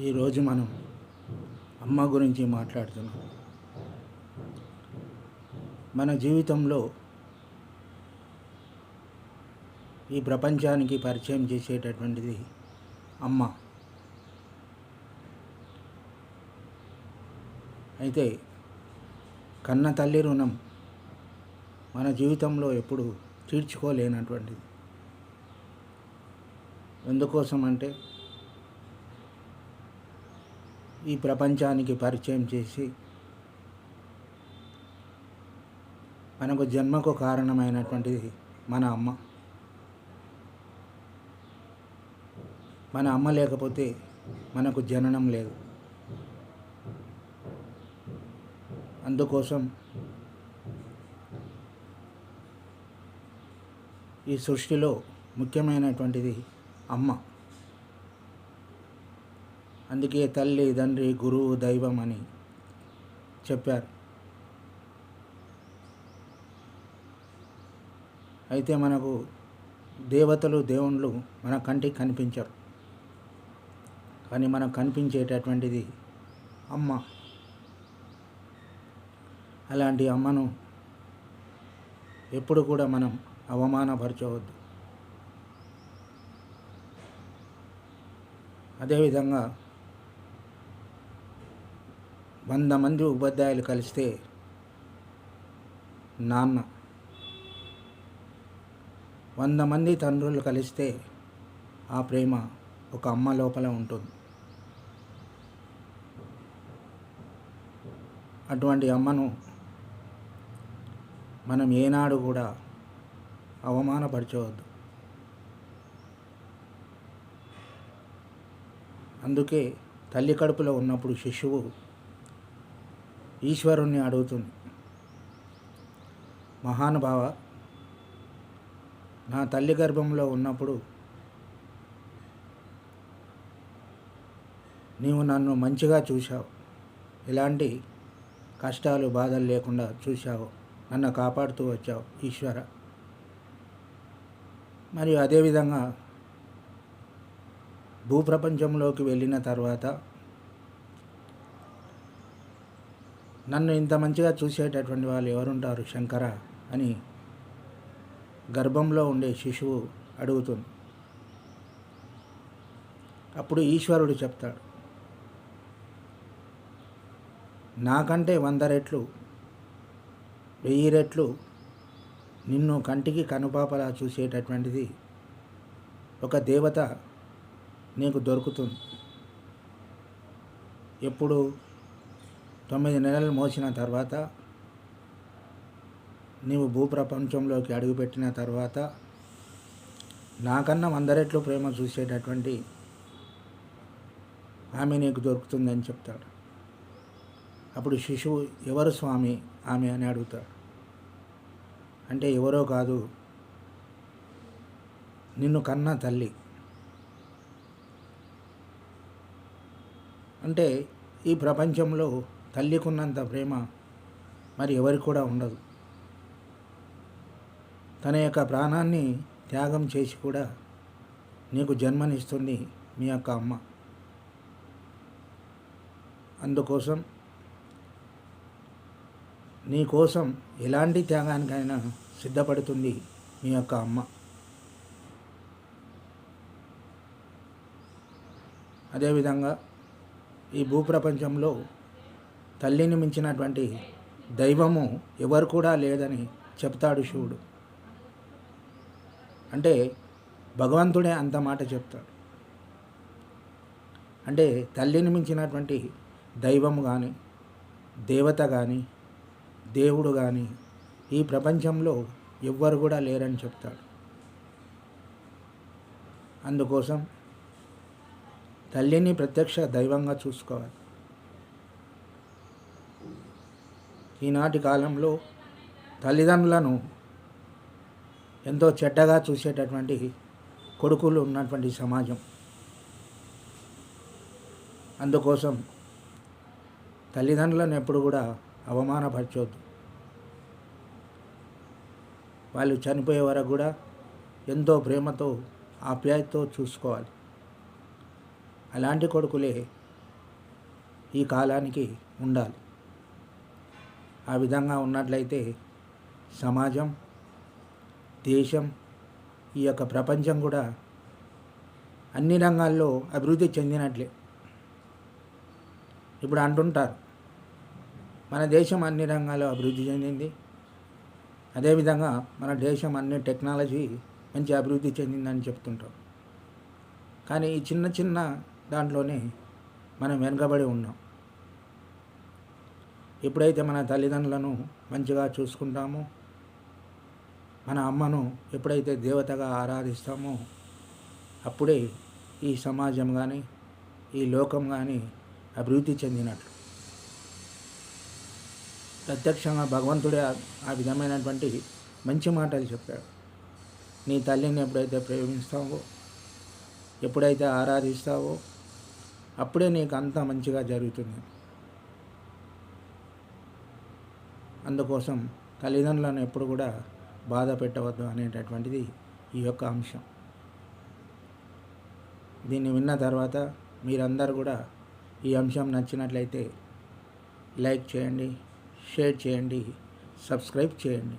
ఈరోజు మనం అమ్మ గురించి మాట్లాడుతున్నాం. మన జీవితంలో ఈ ప్రపంచానికి పరిచయం చేసేటటువంటిది అమ్మ. అయితే కన్న తల్లి రుణం మన జీవితంలో ఎప్పుడు తీర్చుకోలేనటువంటిది. ఎందుకోసం అంటే ఈ ప్రపంచానికి పరిచయం చేసి మనకు జన్మకు కారణమైనటువంటి మన అమ్మ. మన అమ్మ లేకపోతే మనకు జననం లేదు. అందుకోసం ఈ సృష్టిలో ముఖ్యమైనటువంటిది అమ్మ. అందుకే తల్లి తండ్రి గురువు దైవం అని చెప్పారు. అయితే మనకు దేవతలు దేవుళ్ళు మన కంటికి కనిపించరు. కానీ మనకు కనిపించేటటువంటిది అమ్మ. అలాంటి అమ్మను ఎప్పుడు కూడా మనం అవమానపరచవద్దు. అదేవిధంగా వంద మంది ఉపాధ్యాయులు కలిస్తే నాన్న వంద మంది తండ్రులు కలిస్తే ఆ ప్రేమ ఒక అమ్మ లోపల ఉంటుంది. అటువంటి అమ్మను మనం ఏనాడు కూడా అవమానపరచవద్దు. అందుకే తల్లి కడుపులో ఉన్నప్పుడు శిశువు ఈశ్వరుణ్ణి అడుగుతుంది. మహానుభావ నా తల్లి గర్భంలో ఉన్నప్పుడు నీవు నన్ను మంచిగా చూశావు. ఎలాంటి కష్టాలు బాధలు లేకుండా చూశావు. నన్ను కాపాడుతూ వచ్చావు ఈశ్వర. మరియు అదేవిధంగా భూప్రపంచంలోకి వెళ్ళిన తర్వాత నన్ను ఇంత మంచిగా చూసేటటువంటి వాళ్ళు ఎవరుంటారు శంకర అని గర్భంలో ఉండే శిశువు అడుగుతుంది. అప్పుడు ఈశ్వరుడు చెప్తాడు నాకంటే వంద రెట్లు వెయ్యి రెట్లు నిన్ను కంటికి కనుపాపలా చూసేటటువంటిది ఒక దేవత నీకు దొరుకుతుంది. ఎప్పుడు తొమ్మిది నెలలు మోసిన తర్వాత నీవు భూప్రపంచంలోకి అడుగుపెట్టిన తర్వాత నాకన్నా వంద రెట్లు ప్రేమ చూసేటటువంటి ఆమె నీకు దొరుకుతుందని చెప్తాడు. అప్పుడు శిశువు ఎవరు స్వామి? ఆమె అని అడుగుతాడు. అంటే ఎవరో కాదు నిన్ను కన్న తల్లి. అంటే ఈ ప్రపంచంలో తల్లికున్నంత ప్రేమ మరి ఎవరికి కూడా ఉండదు. తన యొక్క ప్రాణాన్ని త్యాగం చేసి కూడా నీకు జన్మనిస్తుంది మీ యొక్క అమ్మ. అందుకోసం నీ కోసం ఎలాంటి త్యాగానికైనా సిద్ధపడుతుంది మీ యొక్క అమ్మ. అదేవిధంగా ఈ భూప్రపంచంలో తల్లిని మించినటువంటి దైవము ఎవరు కూడా లేదని చెప్తాడు శివుడు. అంటే భగవంతుడే అంత మాట చెప్తాడు. అంటే తల్లిని మించినటువంటి దైవము కానీ దేవత కానీ దేవుడు కానీ ఈ ప్రపంచంలో ఎవ్వరు కూడా లేరని చెప్తాడు. అందుకోసం తల్లిని ప్రత్యక్ష దైవంగా చూసుకోవాలి. ఈనాటి కాలంలో తల్లిదండ్రులను ఎంతో చెడ్డగా చూసేటటువంటి కొడుకులు ఉన్నటువంటి సమాజం. అందుకోసం తల్లిదండ్రులను ఎప్పుడు కూడా అవమానపరచవద్దు వాళ్ళు చనిపోయే వరకు కూడా ఎంతో ప్రేమతో ఆప్యాయతతో చూసుకోవాలి. అలాంటి కొడుకులే ఈ కాలానికి ఉండాలి. ఆ విధంగా ఉన్నట్లయితే సమాజం దేశం ఈ యొక్క ప్రపంచం కూడా అన్ని రంగాల్లో అభివృద్ధి చెందినట్లే. ఇప్పుడు అంటుంటారు మన దేశం అన్ని రంగాల్లో అభివృద్ధి చెందింది. అదేవిధంగా మన దేశం అన్ని టెక్నాలజీ మంచి అభివృద్ధి చెందిందని చెప్తుంటాం కానీ ఈ చిన్న చిన్న దాంట్లోనే మనం వెనుకబడి ఉన్నాం. ఎప్పుడైతే మన తల్లిదండ్రులను మంచిగా చూసుకుంటామో మన అమ్మను ఎప్పుడైతే దేవతగా ఆరాధిస్తామో అప్పుడే ఈ సమాజం కానీ ఈ లోకం కానీ అభివృద్ధి చెందినట్లు. ప్రత్యక్షంగా భగవంతుడే ఆ- విధమైనటువంటి మంచి మాటలు చెప్పాడు. నీ తల్లిని ఎప్పుడైతే ప్రేమిస్తావో ఎప్పుడైతే ఆరాధిస్తావో అప్పుడే నీకు అంతా మంచిగా జరుగుతుంది. అందుకోసం తల్లిదండ్రులను ఎప్పుడు కూడా బాధ పెట్టవద్దు అనేటటువంటిది ఈ యొక్క అంశం. దీన్ని విన్న తర్వాత మీరందరూ కూడా ఈ అంశం నచ్చినట్లయితే లైక్ చేయండి షేర్ చేయండి సబ్స్క్రైబ్ చేయండి.